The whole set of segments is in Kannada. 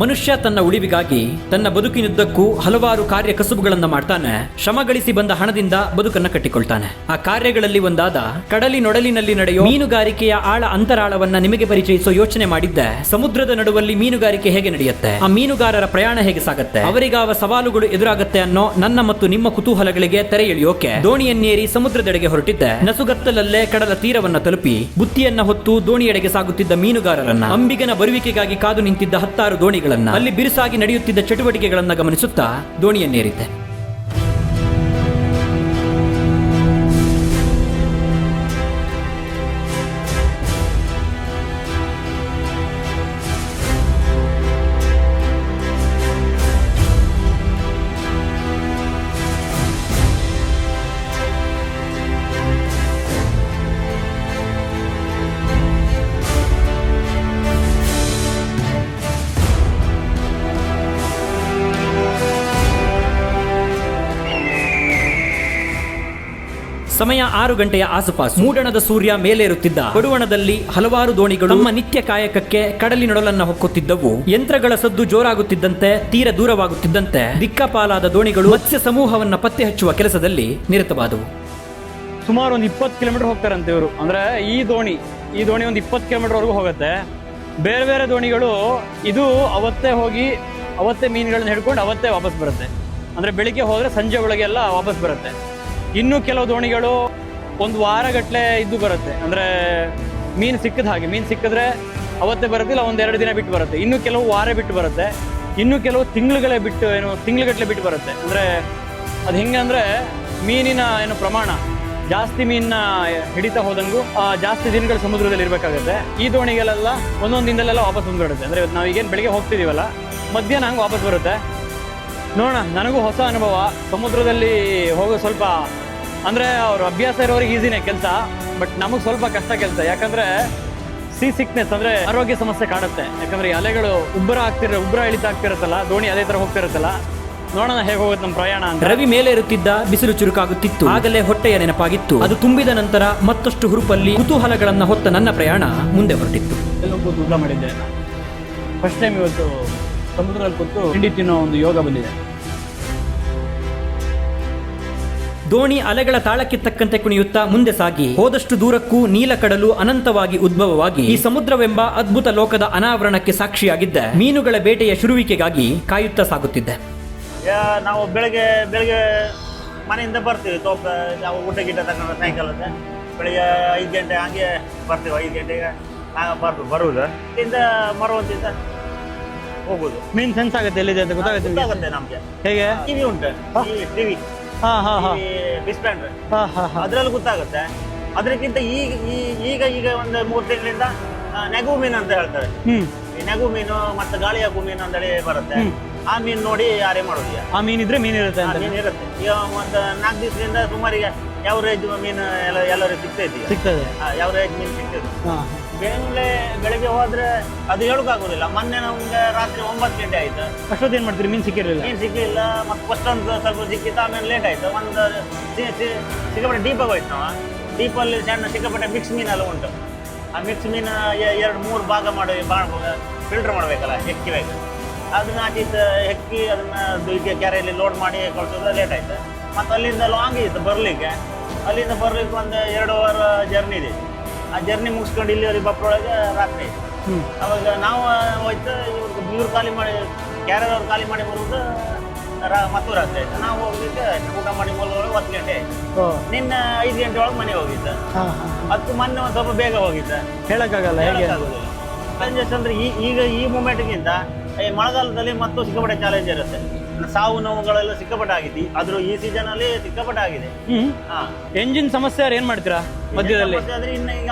ಮನುಷ್ಯ ತನ್ನ ಉಳಿವಿಗಾಗಿ ತನ್ನ ಬದುಕಿನುದ್ದಕ್ಕೂ ಹಲವಾರು ಕಾರ್ಯ ಕಸುಬುಗಳನ್ನ ಮಾಡ್ತಾನೆ, ಶ್ರಮಗಳಿಸಿ ಬಂದ ಹಣದಿಂದ ಬದುಕನ್ನ ಕಟ್ಟಿಕೊಳ್ತಾನೆ. ಆ ಕಾರ್ಯಗಳಲ್ಲಿ ಒಂದಾದ ಕಡಲಿ ನೊಡಲಿನಲ್ಲಿ ನಡೆಯೋ ಮೀನುಗಾರಿಕೆಯ ಆಳ ಅಂತರಾಳವನ್ನ ನಿಮಗೆ ಪರಿಚಯಿಸೋ ಯೋಚನೆ ಮಾಡಿದ್ದೆ. ಸಮುದ್ರದ ನಡುವಲ್ಲಿ ಮೀನುಗಾರಿಕೆ ಹೇಗೆ ನಡೆಯುತ್ತೆ? ಆ ಮೀನುಗಾರರ ಪ್ರಯಾಣ ಹೇಗೆ ಸಾಗುತ್ತೆ? ಅವರಿಗಾವ ಸವಾಲುಗಳು ಎದುರಾಗುತ್ತೆ ಅನ್ನೋ ನನ್ನ ಮತ್ತು ನಿಮ್ಮ ಕುತೂಹಲಗಳಿಗೆ ತೆರೆ ಎಳೆಯೋಕೆ ದೋಣಿಯನ್ನೇರಿ ಸಮುದ್ರದೆಡೆಗೆ ಹೊರಟಿದ್ದೆ. ನಸುಗತ್ತಲಲ್ಲೇ ಕಡಲ ತೀರವನ್ನ ತಲುಪಿ ಬುತ್ತಿಯನ್ನ ಹೊತ್ತು ದೋಣಿಯೆಡೆಗೆ ಸಾಗುತ್ತಿದ್ದ ಮೀನುಗಾರರನ್ನ ಅಂಬಿಗನ ಬರುವಿಕೆಗಾಗಿ ಕಾದು ನಿಂತಿದ್ದ ಹತ್ತಾರು ಅಲ್ಲಿ ಬಿರುಸಾಗಿ ನಡೆಯುತ್ತಿದ್ದ ಚಟುವಟಿಕೆಗಳನ್ನ ಗಮನಿಸುತ್ತಾ ದೋಣಿಯನ್ನೇರಿದ್ದೆ ಸಮಯ ಆರು ಗಂಟೆಯ ಆಸುಪಾಸು. ಮೂಡಣದ ಸೂರ್ಯ ಮೇಲೇರುತ್ತಿದ್ದ. ಕೊಡುವಣದಲ್ಲಿ ಹಲವಾರು ದೋಣಿಗಳು ತಮ್ಮ ನಿತ್ಯ ಕಾಯಕಕ್ಕೆ ಕಡಲಿನೊಡಲನ್ನ ಹೊಕ್ಕುತ್ತಿದ್ದವು. ಯಂತ್ರಗಳ ಸದ್ದು ಜೋರಾಗುತ್ತಿದ್ದಂತೆ, ತೀರ ದೂರವಾಗುತ್ತಿದ್ದಂತೆ ದಿಕ್ಕಪಾಲಾದ ದೋಣಿಗಳು ಮತ್ಸ್ಯ ಸಮೂಹವನ್ನ ಪತ್ತೆ ಹಚ್ಚುವ ಕೆಲಸದಲ್ಲಿ ನಿರತವಾದವು. ಸುಮಾರು ಒಂದು ಇಪ್ಪತ್ತು ಕಿಲೋಮೀಟರ್ ಹೋಗ್ತಾರಂತೆ ಇವರು. ಅಂದ್ರೆ ಈ ದೋಣಿ ಈ ದೋಣಿ ಒಂದು ಇಪ್ಪತ್ತು ಕಿಲೋಮೀಟರ್ವರೆಗೂ ಹೋಗುತ್ತೆ. ಬೇರೆ ಬೇರೆ ದೋಣಿಗಳು ಇದು ಅವತ್ತೇ ಹೋಗಿ, ಅವತ್ತೇ ಮೀನುಗಳನ್ನ ಹಿಡ್ಕೊಂಡು ಅವತ್ತೇ ವಾಪಸ್ ಬರುತ್ತೆ. ಅಂದ್ರೆ ಬೆಳಿಗ್ಗೆ ಹೋದ್ರೆ ಸಂಜೆ ಒಳಗೆಲ್ಲ ವಾಪಸ್ ಬರುತ್ತೆ. ಇನ್ನು ಕೆಲವು ದೋಣಿಗಳು ಒಂದು ವಾರಗಟ್ಟಲೆ ಇದ್ದು ಬರುತ್ತೆ. ಅಂದ್ರೆ ಮೀನು ಸಿಕ್ಕಿದ ಹಾಗೆ, ಮೀನು ಸಿಕ್ಕಿದ್ರೆ ಅವತ್ತೇ ಬರೋದಿಲ್ಲ ಎರಡು ದಿನ ಬಿಟ್ಟು ಬರುತ್ತೆ. ಇನ್ನು ಕೆಲವು ವಾರ ಬಿಟ್ಟು ಬರುತ್ತೆ. ಇನ್ನು ಕೆಲವು ತಿಂಗಳುಗಳೇ ಬಿಟ್ಟು, ಏನು ತಿಂಗಳುಗಟ್ಟಲೆ ಬಿಟ್ಟು ಬರುತ್ತೆ. ಅಂದ್ರೆ ಅದು ಹೆಂಗೆ ಅಂದ್ರೆ ಮೀನಿನ, ಏನು, ಪ್ರಮಾಣ ಜಾಸ್ತಿ ಮೀನ್ನ ಹಿಡಿತಾ ಹೋದಂಗೂ ಜಾಸ್ತಿ ದಿನಗಳು ಸಮುದ್ರದಲ್ಲಿ ಇರಬೇಕಾಗುತ್ತೆ. ಈ ದೋಣಿಗಳೆಲ್ಲ ಒಂದೊಂದು ದಿನದಲ್ಲೆಲ್ಲ ವಾಪಸ್ ಬಂದ್ಬಿಡುತ್ತೆ. ಅಂದ್ರೆ ಇವತ್ತು ನಾವು ಈಗೇನು ಬೆಳಿಗ್ಗೆ ಹೋಗ್ತಿದೀವಲ್ಲ, ಮಧ್ಯಾಹ್ನ ಹಂಗೆ ವಾಪಸ್ ಬರುತ್ತೆ. ನೋಡೋಣ, ನನಗೂ ಹೊಸ ಅನುಭವ. ಸಮುದ್ರದಲ್ಲಿ ಹೋಗೋ ಸ್ವಲ್ಪ ಅಂದ್ರೆ ಅವ್ರ ಅಭ್ಯಾಸ ಇರೋರಿಗೆ ಈಸಿನೇ ಕೆಲಸ ಬಟ್ ನಮಗೆ ಸ್ವಲ್ಪ ಕಷ್ಟ ಕೆಲಸ. ಯಾಕಂದ್ರೆ ಸಿ ಸಿಕ್ನೆಸ್ ಅಂದ್ರೆ ಆರೋಗ್ಯ ಸಮಸ್ಯೆ ಕಾಡುತ್ತೆ ಯಾಕಂದ್ರೆ ಈ ಅಲೆಗಳು ಉಬ್ಬರ ಆಗ್ತಿರ ಉಬ್ಬರ ಇಳಿತಾಗ್ತಿರತ್ತಲ್ಲ ದೋಣಿ ಅದೇ ತರ ಹೋಗ್ತಿರುತ್ತಲ್ಲ. ನೋಡೋಣ ಹೇಗೆ ಹೋಗುತ್ತೆ ನಮ್ಮ ಪ್ರಯಾಣ ಅಂತ. ರವಿ ಮೇಲೇರುತ್ತಿದ್ದ ಬಿಸಿಲು ಚುರುಕಾಗುತ್ತಿತ್ತು. ಆಗಲೇ ಹೊಟ್ಟೆಯ ನೆನಪಾಗಿತ್ತು. ಅದು ತುಂಬಿದ ನಂತರ ಮತ್ತಷ್ಟು ಹುರುಪಲ್ಲಿ ಕುತೂಹಲಗಳನ್ನು ಹೊತ್ತ ನನ್ನ ಪ್ರಯಾಣ ಮುಂದೆ ಹೊರಟಿತ್ತು. ಎಲ್ಲೊಬ್ಬ ಊಟ ಮಾಡಿದ್ದೆ. ಫಸ್ಟ್ ಟೈಮ್ ಇವತ್ತು ಸಮುದ್ರದಲ್ಲಿ ಕೂತು ತಿಂಡಿ ತಿನ್ನೋ ಒಂದು ಯೋಗ ಬಂದಿದೆ. ದೋಣಿ ಅಲೆಗಳ ತಾಳಕ್ಕೆ ತಕ್ಕಂತೆ ಕುಣಿಯುತ್ತಾ ಮುಂದೆ ಸಾಗಿ. ಹೋದಷ್ಟು ದೂರಕ್ಕೂ ನೀಲಕಡಲು ಅನಂತವಾಗಿ ಉದ್ಭವವಾಗಿ ಈ ಸಮುದ್ರವೆಂಬ ಅದ್ಭುತ ಲೋಕದ ಅನಾವರಣಕ್ಕೆ ಸಾಕ್ಷಿಯಾಗಿದ್ದ ಮೀನುಗಳ ಬೇಟೆಯ ಶುರುವಿಕೆಗಾಗಿ ಕಾಯುತ್ತಾ ಸಾಗುತ್ತಿದ್ದೆ. ಯಾ- ನಾವು ಬೆಳಗ್ಗೆ ಬೆಳಗ್ಗೆ ಮನೆಯಿಂದ ಬರ್ತೀವಿ. ತೋಪ ನಾವು ಊಟ ಗೀಟ ತಗೊಂಡು ಸಾಯಂಕಾಲದ ಬೆಳಗ್ಗೆ ಬೆಳಿಗ್ಗೆ ಐದು ಗಂಟೆ ಹಾಗೆ ಬರ್ತೀವಿ. ಐದು ಗಂಟೆಗೆ ಬರ್ದು. ಬರುವುದು ಇಲ್ಲಿಂದ ಮರುವಂತಿಂದ ಹೋಗುದು. ಮೀನ್ ಸೆನ್ಸ್ ಆಗುತ್ತೆ ಎಲ್ಲಿದೆ ಅಂತ ಗೊತ್ತಾಗುತ್ತೆ ನಮಗೆ? ಹೇಗೆ? ಟಿವಿ ಉಂಟು. ಟಿವಿ ಡಿಸ್ಪ್ಯಾಂಡ್ ಅದ್ರಲ್ಲಿ ಗೊತ್ತಾಗುತ್ತೆ. ಅದಕ್ಕಿಂತ ಈಗ ಈಗ ಈಗ ಒಂದು ಮೂರು ತಿಂಗಳಿಂದ ಆ, ನೆಗು ಮೀನು ಅಂತ ಹೇಳ್ತಾರೆ. ಈ ನೆಗು ಮೀನು ಮತ್ತೆ ಗಾಳಿ ಹಾಕು ಮೀನು ಅಂತೇಳಿ ಬರುತ್ತೆ. ಆ ಮೀನ್ ನೋಡಿ ಯಾರೇ ಮಾಡೋದು ಈಗ. ಆ ಮೀನ್ ಇದ್ರೆ ಮೀನ್ ಇರುತ್ತೆ ಆ ಅಂತ. ಮೀನು ಇರುತ್ತೆ. ಈಗ ಒಂದು ನಾಲ್ಕು ದಿವಸದಿಂದ ಸುಮಾರಿಗೆ ಯಾವ ರೇಜ್ ಮೀನು ಎಲ್ಲ ಎಲ್ಲರೂ ಸಿಗ್ತೈತಿ ಸಿಗ್ತದೆ. ಆ, ಯಾವ ರೇಜ್ ಮೀನು ಸಿಗ್ತೈತಿ ಹಾ. ಬೆಳಗ್ಗೆ ಬೆಳಗ್ಗೆ ಹೋದ್ರೆ ಅದು ಹೇಳೋಕ್ಕಾಗೋದಿಲ್ಲ ಮೊನ್ನೆ ನಮ್ಗೆ ರಾತ್ರಿ ಒಂಬತ್ತು ಗಂಟೆ ಆಯ್ತು. ಅಷ್ಟೊತ್ತು ಏನ್ ಮಾಡ್ತೀರಿ? ಮೀನ್ ಸಿಕ್ಕಿರಲಿಲ್ಲ? ಮೀನು ಸಿಕ್ಕಿಲ್ಲ ಮತ್ತೆ ಫಸ್ಟ್ ಒಂದು ಸ್ವಲ್ಪ ಸಿಕ್ಕಿತ್ತು ಆಮೇಲೆ ಲೇಟ್ ಆಯ್ತು. ಒಂದು ಸಿಕ್ಕಾಪಟ್ಟೆ ಡೀಪಾಗಿ ಹೋಯ್ತು ನಾವು. ಡೀಪಲ್ಲಿ ಸಣ್ಣ ಸಿಕ್ಕಾಪಟ್ಟೆ ಮಿಕ್ಸ್ ಮೀನೆಲ್ಲ ಉಂಟು. ಆ ಮಿಕ್ಸ್ ಮೀನು ಎರಡು ಮೂರು ಭಾಗ ಮಾಡಿ ಫಿಲ್ಟರ್ ಮಾಡಬೇಕಲ್ಲ ಹೆಕ್ಕಿಬೇಕು. ಅದನ್ನ ಹಾಕಿತ್ತು ಹೆಕ್ಕಿ ಅದನ್ನ ಇದು ಕ್ಯಾರಿಯಲ್ಲಿ ಲೋಡ್ ಮಾಡಿ ಕಳ್ಸೋದು ಲೇಟ್ ಆಯ್ತು. ಮತ್ತು ಅಲ್ಲಿಂದ ಲಾಂಗ್ ಇತ್ತು ಬರಲಿಕ್ಕೆ. ಅಲ್ಲಿಂದ ಬರ್ಲಿಕ್ಕೆ ಒಂದು ಎರಡು ಅವರ್ ಜರ್ನಿ ಇದೆ. ಆ ಜರ್ನಿ ಮುಗಿಸ್ಕೊಂಡು ಇಲ್ಲಿವರೆಗೆ ಬಪ್ಪರೊಳಗೆ ರಾತ್ರಿ. ಅವಾಗ ನಾವು ಹೋಯ್ತು ಇವ್ರಿಗೆ ಇವ್ರು ಖಾಲಿ ಮಾಡಿ ಕ್ಯಾರಿಯರ್ ಅವ್ರು ಖಾಲಿ ಮಾಡಿ ಬರುವುದು ರಾ ಮತ್ತು ರಾತ್ರಿ ಆಯ್ತು. ನಾವು ಹೋಗ್ಲಿಕ್ಕೆ ಊಟ ಮಾಡಿ ಮೂಲೊಳಗೆ ಹತ್ತು ಗಂಟೆ ಆಯ್ತು. ನಿನ್ನ ಐದು ಗಂಟೆ ಒಳಗೆ ಮನೆ ಹೋಗಿದ್ದ. ಹತ್ತು ಮೊನ್ನೆ ಒಂದು ಸ್ವಲ್ಪ ಬೇಗ ಹೋಗಿದ್ದ. ಹೇಳಕ್ಕಾಗಲ್ಲ ಹೇಳಕ್ಕಾಗೋದಿಲ್ಲ. ಚಾಲೆಂಜಸ್ ಅಂದ್ರೆ ಈ ಈಗ ಈ ಮೂಮೆಂಟ್ಗಿಂತ ಈ ಮಳೆಗಾಲದಲ್ಲಿ ಮತ್ತು ಸಿಕ್ಕಾಪಟ್ಟೆ ಚಾಲೆಂಜ್ ಇರುತ್ತೆ. ಸಾವು ನೋವುಗಳೆಲ್ಲ ಸಿಕ್ಕಾಪಟ್ಟೆ ಆಗಿದೆ ಆದ್ರೂ ಈ ಸೀಸನ್ ಅಲ್ಲಿ ಸಿಕ್ಕಾಪಟ್ಟೆ ಆಗಿದೆ ಹ್ಮ್. ಹಾ. ಎಂಜಿನ್ ಸಮಸ್ಯೆ ಆದ್ರೆ ಏನ್ ಮಾಡ್ತೀರಾ ಮಧ್ಯದಲ್ಲಿ? ಸಮಸ್ಯೆ ಆದ್ರೆ ಇನ್ನು ಈಗ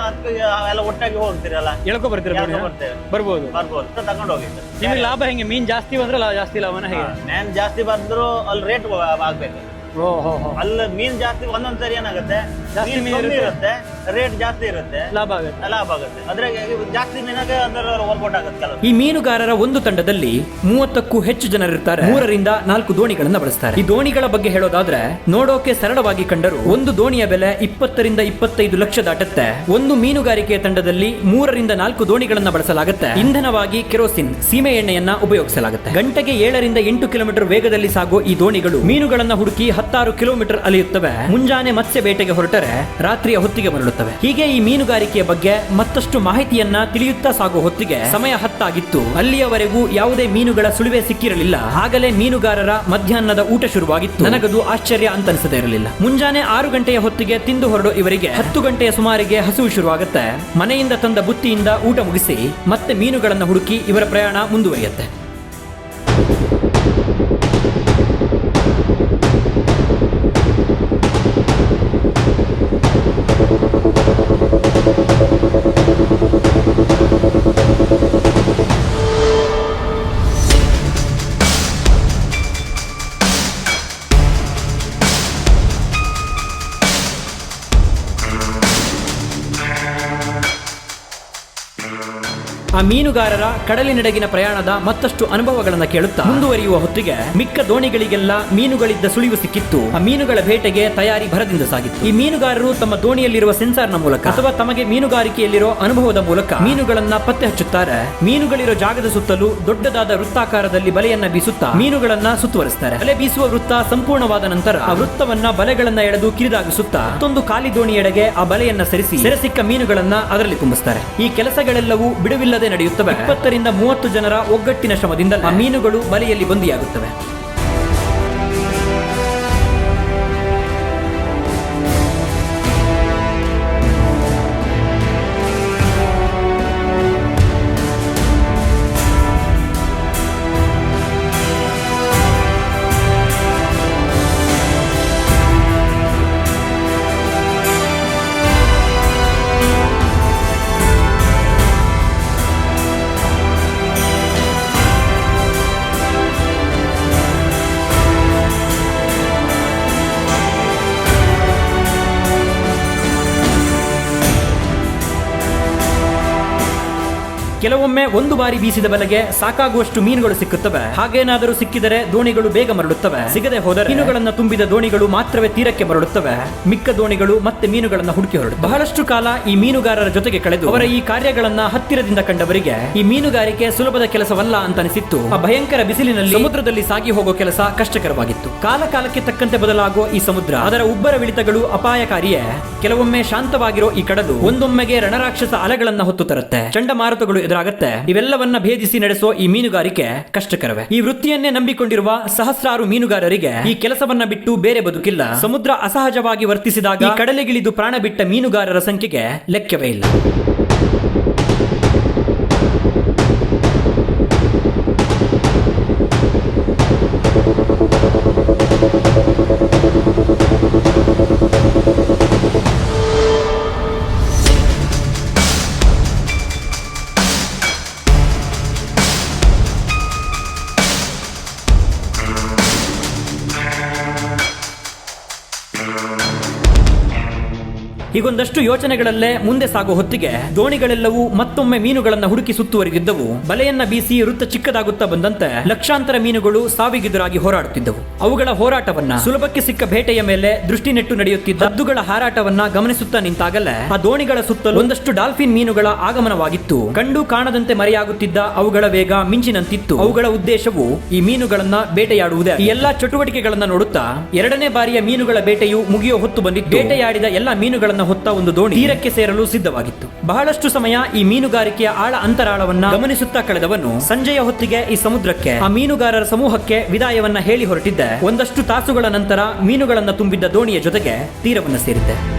ಎಲ್ಲ ಒಟ್ಟಾಗಿ ಹೋಗ್ತೀರಲ್ಲ? ಎಳ್ಕೊ ಬರ್ತೀರಾ? ಬರ್ತೇವೆ ಬರ್ಬೋದು. ಬರ್ಬೋದು. ತಗೊಂಡು ಹೋಗಿದ್ದು ನಿಮಗೆ ಲಾಭ ಹೆಂಗೆ? ಮೀನ್ ಜಾಸ್ತಿ ಬಂದ್ರೆ ಲಾ- ಜಾಸ್ತಿ ಲಾಭನ ಹೇಗೆ? ಮ್ಯಾನ್ ಜಾಸ್ತಿ ಬಂದ್ರು ಅಲ್ಲಿ ರೇಟ್ ಆಗ್ಬೇಕು. ಓ ಹೋ ಹೋ. ಅಲ್ಲಿ ಮೀನ್ ಜಾಸ್ತಿ ಒಂದೊಂದ್ಸರಿ ಏನಾಗುತ್ತೆ? ಜಾಸ್ತಿ ಮೀನು ಮೀನು ಕಮ್ಮಿ ಇರುತ್ತೆ. ಇರುತ್ತೆ ರೇಟ್ ಜಾಸ್ತಿ ಇರುತ್ತೆ. ಲಾಭ ಆಗುತ್ತೆ. ಲಾಭ ಆಗುತ್ತೆ. ಅದ್ರಾಗ ಜಾಸ್ತಿ ಮೀನಾಗ ಅಂದ್ರೆ ವರ್ಕೌಟ್ ಆಗುತ್ತೆ ಈ ಮೀನುಗಾರರ ಒಂದು ತಂಡದಲ್ಲಿ ಮೂವತ್ತಕ್ಕೂ ಹೆಚ್ಚು ಜನರಿರ್ತಾರೆ ಮೂರರಿಂದ ನಾಲ್ಕು ದೋಣಿಗಳನ್ನ ಬಳಸ್ತಾರೆ. ಈ ದೋಣಿಗಳ ಬಗ್ಗೆ ಹೇಳೋದಾದ್ರೆ ನೋಡೋಕೆ ಸರಳವಾಗಿ ಕಂಡರು ಒಂದು ದೋಣಿಯ ಬೆಲೆ ಇಪ್ಪತ್ತರಿಂದ ಇಪ್ಪತ್ತೈದು ಲಕ್ಷ ದಾಟುತ್ತೆ. ಒಂದು ಮೀನುಗಾರಿಕೆಯ ತಂಡದಲ್ಲಿ ಮೂರರಿಂದ ನಾಲ್ಕು ದೋಣಿಗಳನ್ನ ಬಳಸಲಾಗುತ್ತೆ. ಇಂಧನವಾಗಿ ಕೆರೋಸಿನ್ ಸೀಮೆ ಎಣ್ಣೆಯನ್ನ ಉಪಯೋಗಿಸಲಾಗುತ್ತೆ. ಗಂಟೆಗೆ ಏಳರಿಂದ ಎಂಟು ಕಿಲೋಮೀಟರ್ ವೇಗದಲ್ಲಿ ಸಾಗೋ ಈ ದೋಣಿಗಳು ಮೀನುಗಳನ್ನ ಹುಡುಕಿ ಹತ್ತಾರು ಕಿಲೋಮೀಟರ್ ಅಲೆಯುತ್ತವೆ. ಮುಂಜಾನೆ ಮತ್ಸ್ಯ ಬೇಟೆಗೆ ಹೊರಟರೆ ರಾತ್ರಿಯ ಹೊತ್ತಿಗೆ ಮರಳುತ್ತವೆ. ಹೀಗೆ ಈ ಮೀನುಗಾರಿಕೆಯ ಬಗ್ಗೆ ಮತ್ತಷ್ಟು ಮಾಹಿತಿಯನ್ನ ತಿಳಿಯುತ್ತಾ ಸಾಗೋ ಹೊತ್ತಿಗೆ ಸಮಯ ಹತ್ತಾಗಿತ್ತು. ಅಲ್ಲಿಯವರೆಗೂ ಯಾವುದೇ ಮೀನುಗಳ ಸುಳಿವೆ ಸಿಕ್ಕಿರಲಿಲ್ಲ. ಆಗಲೇ ಮೀನುಗಾರರ ಮಧ್ಯಾಹ್ನದ ಊಟ ಶುರುವಾಗಿತ್ತು. ನನಗದು ಆಶ್ಚರ್ಯ ಅಂತ ಅನಿಸದೇ ಇರಲಿಲ್ಲ. ಮುಂಜಾನೆ ಆರು ಗಂಟೆಯ ಹೊತ್ತಿಗೆ ತಿಂದು ಹೊರಡೋ ಇವರಿಗೆ ಹತ್ತು ಗಂಟೆಯ ಸುಮಾರಿಗೆ ಹಸಿವು ಶುರುವಾಗುತ್ತೆ. ಮನೆಯಿಂದ ತಂದ ಬುತ್ತಿಯಿಂದ ಊಟ ಮುಗಿಸಿ ಮತ್ತೆ ಮೀನುಗಳನ್ನು ಹುಡುಕಿ ಇವರ ಪ್ರಯಾಣ ಮುಂದುವರಿಯುತ್ತೆ. ಆ ಮೀನುಗಾರರ ಕಡಲಿನೆಡೆಗಿನ ಪ್ರಯಾಣದ ಮತ್ತಷ್ಟು ಅನುಭವಗಳನ್ನ ಕೇಳುತ್ತಾ ಮುಂದುವರಿಯುವ ಹೊತ್ತಿಗೆ ಮಿಕ್ಕ ದೋಣಿಗಳಿಗೆಲ್ಲ ಮೀನುಗಳಿದ್ದ ಸುಳಿವು ಸಿಕ್ಕಿತ್ತು. ಆ ಮೀನುಗಳ ಬೇಟೆಗೆ ತಯಾರಿ ಭರದಿಂದ ಸಾಗಿತ್ತು. ಈ ಮೀನುಗಾರರು ತಮ್ಮ ದೋಣಿಯಲ್ಲಿರುವ ಸೆನ್ಸಾರ್ನ ಮೂಲಕ ಅಥವಾ ತಮಗೆ ಮೀನುಗಾರಿಕೆಯಲ್ಲಿರೋ ಅನುಭವದ ಮೂಲಕ ಮೀನುಗಳನ್ನ ಪತ್ತೆ ಹಚ್ಚುತ್ತಾರೆ ಮೀನುಗಳಿರೋ ಜಾಗದ ಸುತ್ತಲೂ ದೊಡ್ಡದಾದ ವೃತ್ತಾಕಾರದಲ್ಲಿ ಬಲೆಯನ್ನ ಬೀಸುತ್ತಾ ಮೀನುಗಳನ್ನ ಸುತ್ತುವರಿಸ್ತಾರೆ. ಬಲೆ ಬೀಸುವ ವೃತ್ತ ಸಂಪೂರ್ಣವಾದ ನಂತರ ಆ ವೃತ್ತವನ್ನ ಬಲೆಗಳನ್ನ ಎಳೆದು ಕಿರಿದಾಗಿಸುತ್ತಾ ಮತ್ತೊಂದು ಖಾಲಿ ದೋಣಿಯೆಡೆಗೆ ಆ ಬಲೆಯನ್ನ ಸರಿಸಿ ಸೆರೆಸಿಕ್ಕ ಮೀನುಗಳನ್ನ ಅದರಲ್ಲಿ ತುಂಬಿಸ್ತಾರೆ. ಈ ಕೆಲಸಗಳೆಲ್ಲವೂ ಬಿಡುವಿಲ್ಲದೆ ನಡೆಯುತ್ತವೆ. ಇಪ್ಪತ್ತರಿಂದ ಮೂವತ್ತು ಜನರ ಒಗ್ಗಟ್ಟಿನ ಶ್ರಮದಿಂದ ಆ ಮೀನುಗಳು ಬಲೆಯಲ್ಲಿ ಬಂದಿಯಾಗುತ್ತವೆ. ಕೆಲವೊಮ್ಮೆ ಒಂದು ಬಾರಿ ಬೀಸಿದ ಬಲೆಗೆ ಸಾಕಾಗುವಷ್ಟು ಮೀನುಗಳು ಸಿಕ್ಕುತ್ತವೆ. ಹಾಗೇನಾದರೂ ಸಿಕ್ಕಿದರೆ ದೋಣಿಗಳು ಬೇಗ ಮರಳುತ್ತವೆ. ಸಿಗದೆ ಹೋದರೆ ಮೀನುಗಳನ್ನು ತುಂಬಿದ ದೋಣಿಗಳು ಮಾತ್ರವೇ ತೀರಕ್ಕೆ ಮರಳುತ್ತವೆ. ಮಿಕ್ಕ ದೋಣಿಗಳು ಮತ್ತೆ ಮೀನುಗಳನ್ನು ಹುಡುಕಿ ಹೊರಡು ಬಹಳಷ್ಟು ಕಾಲ ಈ ಮೀನುಗಾರರ ಜೊತೆಗೆ ಕಳೆದು ಅವರ ಈ ಕಾರ್ಯಗಳನ್ನ ಹತ್ತಿರದಿಂದ ಕಂಡವರಿಗೆ ಈ ಮೀನುಗಾರಿಕೆ ಸುಲಭದ ಕೆಲಸವಲ್ಲ ಅಂತ ಅನಿಸಿತ್ತು. ಆ ಭಯಂಕರ ಬಿಸಿಲಿನಲ್ಲಿ ಸಮುದ್ರದಲ್ಲಿ ಸಾಗಿ ಹೋಗೋ ಕೆಲಸ ಕಷ್ಟಕರವಾಗಿತ್ತು. ಕಾಲ ಕಾಲಕ್ಕೆ ತಕ್ಕಂತೆ ಬದಲಾಗುವ ಈ ಸಮುದ್ರ ಅದರ ಉಬ್ಬರ ವಿಳಿತಗಳು ಅಪಾಯಕಾರಿಯೇ. ಕೆಲವೊಮ್ಮೆ ಶಾಂತವಾಗಿರೋ ಈ ಕಡಲು ಒಂದೊಮ್ಮೆಗೆ ರಣರಾಕ್ಷಸ ಅಲೆಗಳನ್ನ ಹೊತ್ತು ತರುತ್ತೆ. ಚಂಡಮಾರುತಗಳು ಎದುರಾಗತ್ತೆ ಇವೆಲ್ಲವನ್ನ ಭೇದಿಸಿ ನಡೆಸೋ ಈ ಮೀನುಗಾರಿಕೆ ಕಷ್ಟಕರವೇ. ಈ ವೃತ್ತಿಯನ್ನೇ ನಂಬಿಕೊಂಡಿರುವ ಸಹಸ್ರಾರು ಮೀನುಗಾರರಿಗೆ ಈ ಕೆಲಸವನ್ನ ಬಿಟ್ಟು ಬೇರೆ ಬದುಕಿಲ್ಲ. ಸಮುದ್ರ ಅಸಹಜವಾಗಿ ವರ್ತಿಸಿದಾಗ ಕಡಲಿಗಿಳಿದು ಪ್ರಾಣ ಬಿಟ್ಟ ಮೀನುಗಾರರ ಸಂಖ್ಯೆಗೆ ಲೆಕ್ಕವೇ ಇಲ್ಲ. Bye. ಹೀಗೊಂದಷ್ಟು ಯೋಚನೆಗಳಲ್ಲೇ ಮುಂದೆ ಸಾಗೋ ಹೊತ್ತಿಗೆ ದೋಣಿಗಳೆಲ್ಲವೂ ಮತ್ತೊಮ್ಮೆ ಮೀನುಗಳನ್ನ ಹುಡುಕಿ ಸುತ್ತುವರಿದಿದ್ದವು. ಬಲೆಯನ್ನ ಬೀಸಿ ವೃತ್ತ ಚಿಕ್ಕದಾಗುತ್ತಾ ಬಂದಂತೆ ಲಕ್ಷಾಂತರ ಮೀನುಗಳು ಸಾವಿಗೆದುರಾಗಿ ಹೋರಾಡುತ್ತಿದ್ದವು. ಅವುಗಳ ಹೋರಾಟವನ್ನ ಸುಲಭಕ್ಕೆ ಸಿಕ್ಕ ಬೇಟೆಯ ಮೇಲೆ ದೃಷ್ಟಿ ನೆಟ್ಟು ನಡೆಯುತ್ತಿದ್ದ ಹದ್ದುಗಳ ಹಾರಾಟವನ್ನ ಗಮನಿಸುತ್ತಾ ನಿಂತಾಗಲೇ ಆ ದೋಣಿಗಳ ಸುತ್ತಲೂ ಒಂದಷ್ಟು ಡಾಲ್ಫಿನ್ ಮೀನುಗಳ ಆಗಮನವಾಗಿತ್ತು. ಕಂಡು ಕಾಣದಂತೆ ಮರೆಯಾಗುತ್ತಿದ್ದ ಅವುಗಳ ವೇಗ ಮಿಂಚಿನಂತಿತ್ತು. ಅವುಗಳ ಉದ್ದೇಶವು ಈ ಮೀನುಗಳನ್ನ ಬೇಟೆಯಾಡುವುದೇ. ಈ ಎಲ್ಲಾ ಚಟುವಟಿಕೆಗಳನ್ನ ನೋಡುತ್ತಾ ಎರಡನೇ ಬಾರಿಯ ಮೀನುಗಳ ಬೇಟೆಯು ಮುಗಿಯೋ ಹೊತ್ತು ಬಂದಿತ್ತು. ಬೇಟೆಯಾಡಿದ ಎಲ್ಲಾ ಮೀನುಗಳನ್ನ ಹೊತ್ತ ಒಂದು ದೋಣಿ ತೀರಕ್ಕೆ ಸೇರಲು ಸಿದ್ಧವಾಗಿತ್ತು. ಬಹಳಷ್ಟು ಸಮಯ ಈ ಮೀನುಗಾರಿಕೆಯ ಆಳ ಅಂತರಾಳವನ್ನ ಗಮನಿಸುತ್ತಾ ಕಳೆದವನು ಸಂಜೆಯ ಹೊತ್ತಿಗೆ ಈ ಸಮುದ್ರಕ್ಕೆ ಆ ಮೀನುಗಾರರ ಸಮೂಹಕ್ಕೆ ವಿದಾಯವನ್ನ ಹೇಳಿ ಹೊರಟಿದ್ದೆ. ಒಂದಷ್ಟು ತಾಸುಗಳ ನಂತರ ಮೀನುಗಳನ್ನ ತುಂಬಿದ್ದ ದೋಣಿಯ ಜೊತೆಗೆ ತೀರವನ್ನ ಸೇರಿದ್ದೆ.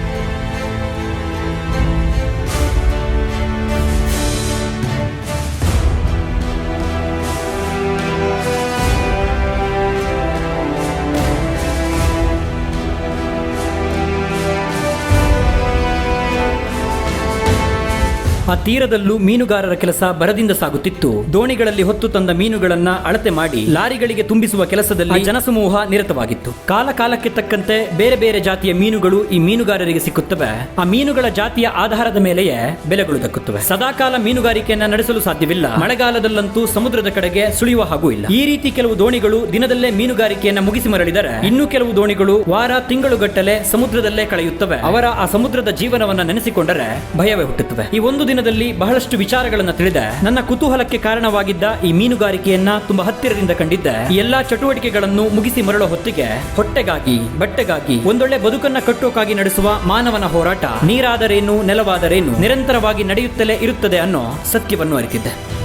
ಆ ತೀರದಲ್ಲೂ ಮೀನುಗಾರರ ಕೆಲಸ ಬರದಿಂದ ಸಾಗುತ್ತಿತ್ತು. ದೋಣಿಗಳಲ್ಲಿ ಹೊತ್ತು ತಂದ ಮೀನುಗಳನ್ನ ಅಳತೆ ಮಾಡಿ ಲಾರಿಗಳಿಗೆ ತುಂಬಿಸುವ ಕೆಲಸದಲ್ಲಿ ಜನಸಮೂಹ ನಿರತವಾಗಿತ್ತು. ಕಾಲ ಕಾಲಕ್ಕೆ ತಕ್ಕಂತೆ ಬೇರೆ ಬೇರೆ ಜಾತಿಯ ಮೀನುಗಳು ಈ ಮೀನುಗಾರರಿಗೆ ಸಿಕ್ಕುತ್ತವೆ. ಆ ಮೀನುಗಳ ಜಾತಿಯ ಆಧಾರದ ಮೇಲೆಯೇ ಬೆಲೆಗಳು ದಕ್ಕುತ್ತವೆ. ಸದಾಕಾಲ ಮೀನುಗಾರಿಕೆಯನ್ನ ನಡೆಸಲು ಸಾಧ್ಯವಿಲ್ಲ. ಮಳೆಗಾಲದಲ್ಲಂತೂ ಸಮುದ್ರದ ಕಡೆಗೆ ಸುಳಿಯುವ ಹಾಗೂ ಇಲ್ಲ. ಈ ರೀತಿ ಕೆಲವು ದೋಣಿಗಳು ದಿನದಲ್ಲೇ ಮೀನುಗಾರಿಕೆಯನ್ನ ಮುಗಿಸಿ ಮರಳಿದರೆ ಇನ್ನು ಕೆಲವು ದೋಣಿಗಳು ವಾರ ತಿಂಗಳುಗಟ್ಟಲೆ ಸಮುದ್ರದಲ್ಲೇ ಕಳೆಯುತ್ತವೆ. ಅವರ ಆ ಸಮುದ್ರದ ಜೀವನವನ್ನ ನೆನೆಸಿಕೊಂಡರೆ ಭಯವೇ ಹುಟ್ಟುತ್ತವೆ. ಈ ಒಂದು ದಿನದಲ್ಲಿ ಬಹಳಷ್ಟು ವಿಚಾರಗಳನ್ನ ತಿಳಿದೆ. ನನ್ನ ಕುತೂಹಲಕ್ಕೆ ಕಾರಣವಾಗಿದ್ದ ಈ ಮೀನುಗಾರಿಕೆಯನ್ನ ತುಂಬಾ ಹತ್ತಿರದಿಂದ ಕಂಡಿದ್ದೆ. ಎಲ್ಲಾ ಚಟುವಟಿಕೆಗಳನ್ನು ಮುಗಿಸಿ ಮರಳೋ ಹೊತ್ತಿಗೆ ಹೊಟ್ಟೆಗಾಗಿ, ಬಟ್ಟೆಗಾಗಿ, ಒಂದೊಳ್ಳೆ ಬದುಕನ್ನ ಕಟ್ಟೋಕಾಗಿ ನಡೆಸುವ ಮಾನವನ ಹೋರಾಟ, ನೀರಾದರೇನು, ನೆಲವಾದರೇನು, ನಿರಂತರವಾಗಿ ನಡೆಯುತ್ತಲೇ ಇರುತ್ತದೆ ಅನ್ನೋ ಸತ್ಯವನ್ನು ಅರಿತಿದ್ದೆ.